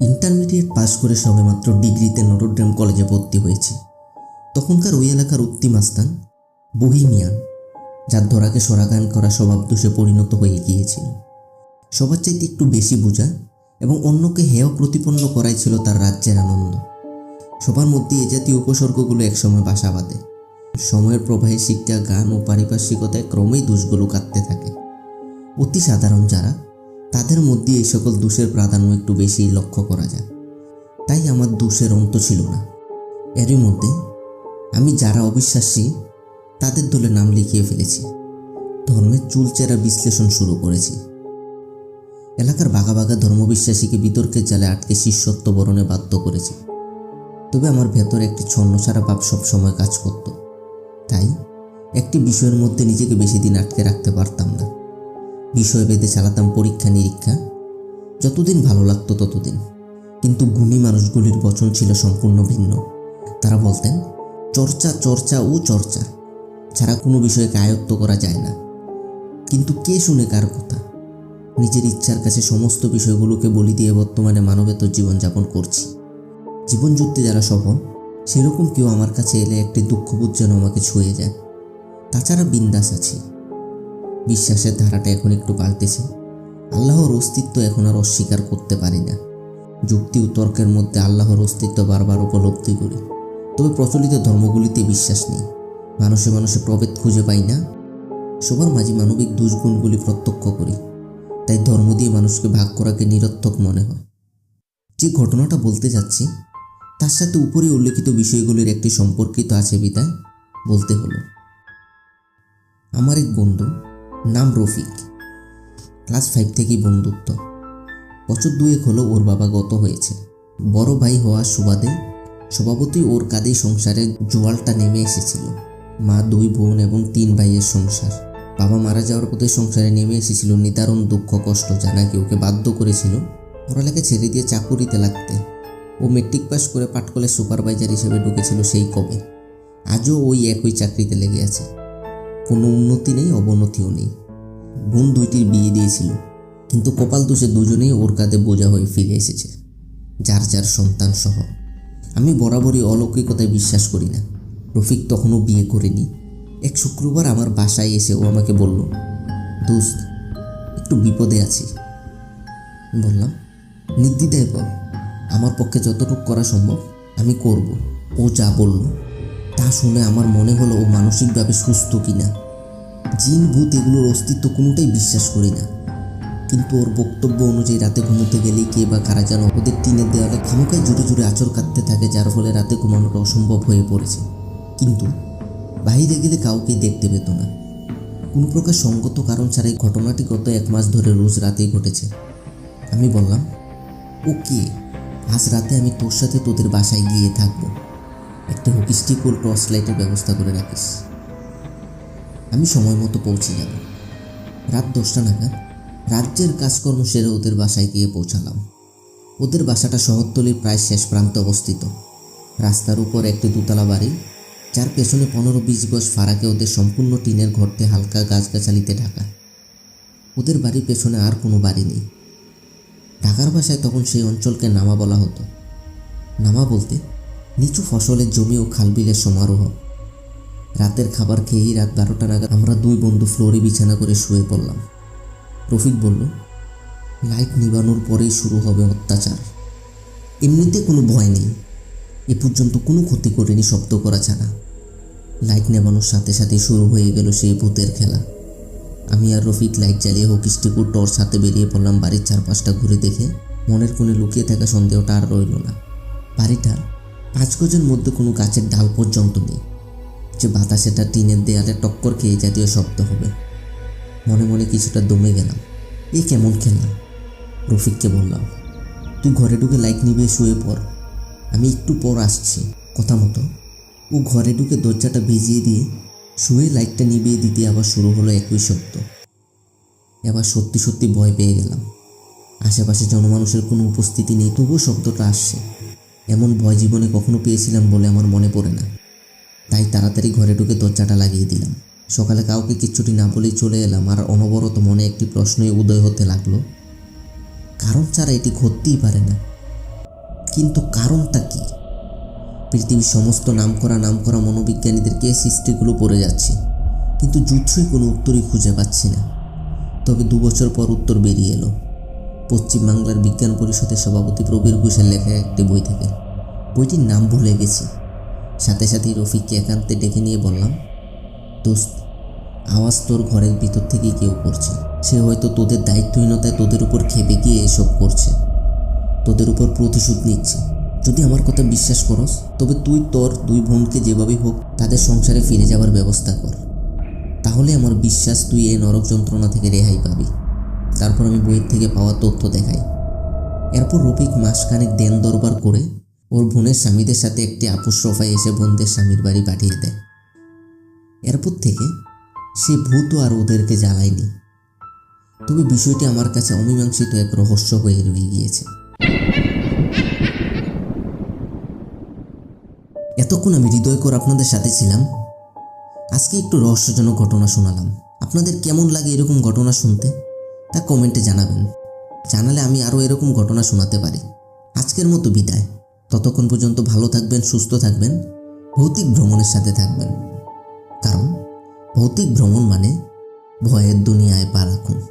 Intermediate pass করে সবেমাত্র ডিগ্রিতে নটরডেম কলেজে ভর্তি হয়েছি। তখনকার ওই এলাকার উত্তিমাস্তান বহিমিয়ান, যার ধরাকে সরাগান করা স্বভাব দোষে পরিণত হয়ে গিয়েছিল। সবার চাইতে একটু বেশি বোঝা এবং অন্যকে হেয় প্রতিপন্ন করাই ছিল তার রাজ্যের আনন্দ। সবার মধ্যে এ জাতীয় উপসর্গগুলো একসময় বাসা বাঁধে। সময়ের প্রবাহে শিক্ষা, গান ও পারিপার্শ্বিকতায় ক্রমেই দোষগুলো কাটতে থাকে। অতি সাধারণ যারা তাদের মধ্যে এই সকল দোষের প্রাধান্য একটু বেশি লক্ষ্য করা যায়। তাই আমার দোষের অন্ত ছিল না। এরই মধ্যে আমি যারা অবিশ্বাসী, তাদের দলে নাম লিখিয়ে ফেলেছি। ধর্মের চুলচেরা বিশ্লেষণ শুরু করেছি। এলাকার বাঘা বাঘা ধর্মবিশ্বাসীকে বিতর্কের জালে আটকে শিষ্যত্ব বরণে বাধ্য করেছি। তবে আমার ভেতরে একটি ছন্নসারা ভাব সবসময় কাজ করত। তাই একটি বিষয়ের মধ্যে নিজেকে বেশি দিন আটকে রাখতে পারতাম না। বিষয় বেঁধে চালাতাম পরীক্ষা, নিরীক্ষা। যতদিন ভালো লাগতো ততদিন। কিন্তু গুণী মানুষগুলির বচন ছিল সম্পূর্ণ ভিন্ন। তারা বলতেন, চর্চা চর্চা ও চর্চা। ছাড়া কোনো বিষয়কে আয়ত্ত করা যায় না। কিন্তু কে শুনে কার কথা? নিজের ইচ্ছার কাছে সমস্ত বিষয়গুলোকে বলি দিয়ে বর্তমানে মানবেতর জীবনযাপন করছি। জীবনযুদ্ধে যারা সফল, সেরকম কেউ আমার কাছে এলে একটি দুঃখবোধ যেন আমাকে ছুঁয়ে যায়। তাছাড়া বিন্দাস আছি। বিশ্বাসের ধারাটা এখন একটু পাল্টেছে। আল্লাহর অস্তিত্ব এখন আর অস্বীকার করতে পারি না। যুক্তি ও তর্কের মধ্যে আল্লাহর অস্তিত্ব বারবার উপলব্ধি করি। তবে প্রচলিত ধর্মগুলিতে বিশ্বাস নেই। মানুষে মানুষে প্রভেদ খুঁজে পাই না। সবার মাঝে মানবিক দুষ্গুণগুলি প্রত্যক্ষ করি। তাই ধর্ম দিয়ে মানুষকে ভাগ করাকে নিরর্থক মনে হয়। যে ঘটনাটা বলতে যাচ্ছি, তার সাথে উপরে উল্লেখিত বিষয়গুলির একটি সম্পর্কিত আছে, বিদায়। বলতে হলো, আমার এক বন্ধু নাম রফিক। ক্লাস ফাইভ থেকেই বন্ধুত্ব। বছর দুয়েক হলো ওর বাবা গত হয়েছে। বড় ভাই হওয়ার সুবাদে স্বভাবতই ওর কাঁধেই সংসারে জোয়ালটা নেমে এসেছিল। মা, দুই বোন এবং তিন ভাইয়ের সংসার। বাবা মারা যাওয়ার পথে সংসারে নেমে এসেছিল নিদারুণ দুঃখ, কষ্ট যা নাকি ওকে বাধ্য করেছিল পড়ালেখা ছেড়ে দিয়ে চাকুরিতে লাগতে। ও মেট্রিক পাস করে পাটকলের সুপারভাইজার হিসেবে ঢুকেছিল সেই কবে। আজও ওই একই চাকরিতে লেগে আছে। কোনো উন্নতি নেই, অবনতিও নেই। বোন দুইটির বিয়ে দিয়েছিল, কিন্তু কপাল দোষে দুজনেই ওর কাঁধে বোঝা হয়ে ফিরে এসেছে, যার যার সন্তান সহ আমি বরাবরই অলৌকিকতায় বিশ্বাস করি না। রফিক তখনও বিয়ে করেনি। এক শুক্রবার আমার বাসায় এসে ও আমাকে বলল, দোস্ত, একটু বিপদে আছি। বললাম, নির্দ্বিধায় বল, আমার পক্ষে যতটুকু করা সম্ভব আমি করব। ও যা বলল শুনে আমার মনে হলো ও মানসিকভাবে সুস্থ কিনা। জিন, ভূত এগুলোর অস্তিত্ব কোনোটাই বিশ্বাস করি না। কিন্তু ওর বক্তব্য অনুযায়ী রাতে ঘুমোতে গেলে কে বা কারা যেন ওদের টিনের দেওয়ালে খামোকায় জুড়ে জুড়ে আচর কাটতে থাকে, যার ফলে রাতে ঘুমানোটা অসম্ভব হয়ে পড়েছে। কিন্তু বাইরে গেলে কাউকেই দেখতে পেত না। কোনো প্রকার সঙ্গত কারণ ছাড়াই ঘটনাটি গত এক মাস ধরে রোজ রাতেই ঘটেছে। আমি বললাম, ও কে? আজ রাতে আমি তোর সাথে তোদের বাসায় গিয়ে থাকব। একটা হকিস্টিক ও টর্চ লাইটের ব্যবস্থা করে রাখিস। আমি সময় মতো পৌঁছে যাব। রাত দশটা নাগাদ রাজ্যের কাজকর্ম সেরে ওদের বাসায় গিয়ে পৌঁছালাম। ওদের বাসাটা শহরতলির প্রায় শেষ প্রান্তে অবস্থিত। রাস্তার উপর একটি দোতলা বাড়ি, যার পেছনে পনেরো বিশ গজ ফারাকে ওদের সম্পূর্ণ টিনের ঘরতে হালকা গাছগাছালিতে ঢাকা। ওদের বাড়ির পেছনে আর কোনো বাড়ি নেই। ঢাকার ভাষায় তখন সেই অঞ্চলকে নামা বলা হতো। নামা বলতে নিচু ফসলের জমি ও খালবিলের সমারোহ। রাতের খাবার খেয়েই রাত বারোটা নাগাদ আমরা দুই বন্ধু ফ্লোরে বিছানা করে শুয়ে পড়লাম। রফিক বলল, লাইট নিবানোর পরেই শুরু হবে অত্যাচার। এমনিতে কোনো ভয় নেই। এ পর্যন্ত কোনো ক্ষতি করেনি শব্দ করা ছাড়া। লাইট নেবানোর সাথে সাথে শুরু হয়ে গেল সেই ভূতের খেলা। আমি আর রফিক লাইট জ্বালিয়ে হকিস্টিকু টর্চ হাতে বেরিয়ে পড়লাম বাড়ির চারপাশটা ঘুরে দেখে। মনের কোণে লুকিয়ে থাকা সন্দেহটা আর রইল না। বাড়িটার পাঁচ গজের মধ্যে কোনো গাছের ডাল পর্যন্ত নেই। যে বাতাসেটা টিনের দেয়ালে টক্কর খেয়ে জাতীয় শব্দ হবে। মনে মনে কিছুটা দমে গেলাম। এই কেমন খেলা? রফিককে বললাম, তুই ঘরে ঢুকে লাইট নিবে, শুয়ে পড়। আমি একটু পর আসছি। কথা মতো ও ঘরে ঢুকে দরজাটা ভিজিয়ে দিয়ে শুয়ে লাইটটা নিভিয়ে দিতে আবার শুরু হলো একই শব্দ। এবার সত্যি সত্যি ভয় পেয়ে গেলাম। আশেপাশে জনমানুষের কোনো উপস্থিতি নেই, তবুও শব্দটা আসছে। এমন ভয় জীবনে কখনো পেয়েছিলাম বলে আমার মনে পড়ে না। তাই তাড়াতাড়ি ঘরে ঢুকে দরজাটা লাগিয়ে দিলাম। সকালে কাউকে কিচ্ছুটি না বলেই চলে এলাম আর অনবরত মনে একটি প্রশ্নই উদয় হতে লাগল। কারণ ছাড়া এটি ঘটতেই পারে না। কিন্তু কারণটা কি? পৃথিবীর সমস্ত নামকরা নামকরা মনোবিজ্ঞানীদেরকে সৃষ্টিগুলো পড়ে যাচ্ছে। কিন্তু যুদ্ধই কোনো উত্তরই খুঁজে পাচ্ছি না। তবে দু বছর পর উত্তর বেরিয়ে এলো। পশ্চিমবাংলার বিজ্ঞান পরিষদের সভাপতি প্রবীর ঘোষের লেখা একটি বই থেকে। বইটির নাম ভুলে গেছি। সাথে সাথেই রফিককে একান্তে ডেকে নিয়ে বললাম, দোস্ত, আওয়াজ তোর ঘরের ভিতর থেকেই কেউ করছে। সে হয়তো তোদের দায়িত্বহীনতায় তোদের উপর খেপে গিয়ে এসব করছে। তোদের উপর প্রতিশোধ নিচ্ছে। যদি আমার কথা বিশ্বাস করস, তবে তুই, তোর দুই বোনকে যেভাবেই হোক তাদের সংসারে ফিরে যাওয়ার ব্যবস্থা কর। তাহলে আমার বিশ্বাস তুই এই নরক যন্ত্রণা থেকে রেহাই পাবি। তারপর আমি বইয়ের থেকে পাওয়া তথ্য দেখাই। এরপর রফিক মাসখানেক দেন দরবার করে ওর বোনের স্বামীদের সাথে একটি আপুস রফায় এসে বোনদের স্বামীর বাড়ি পাঠিয়ে দেয়। এরপর থেকে সে ভূত আর ওদেরকে জ্বালায়নি। তবে বিষয়টি আমার কাছে অমীমাংসিত এক রহস্য হয়ে রয়ে গিয়েছে। এতক্ষণ আমি হৃদয়কর আপনাদের সাথে ছিলাম। আজকে একটু রহস্যজনক ঘটনা শোনালাম। আপনাদের কেমন লাগে এরকম ঘটনা শুনতে? তা কমেন্টে জানাবেন। জানালে আমি আরও এরকম ঘটনা শোনাতে পারি। আজকের মতো বিদায়। ততক্ষণ পর্যন্ত ভালো থাকবেন, সুস্থ থাকবেন, ভৌতিক ভ্রমণের সাথে থাকবেন। কারণ, ভৌতিক ভ্রমণ মানে ভয়ের দুনিয়ায় পা রাখুন।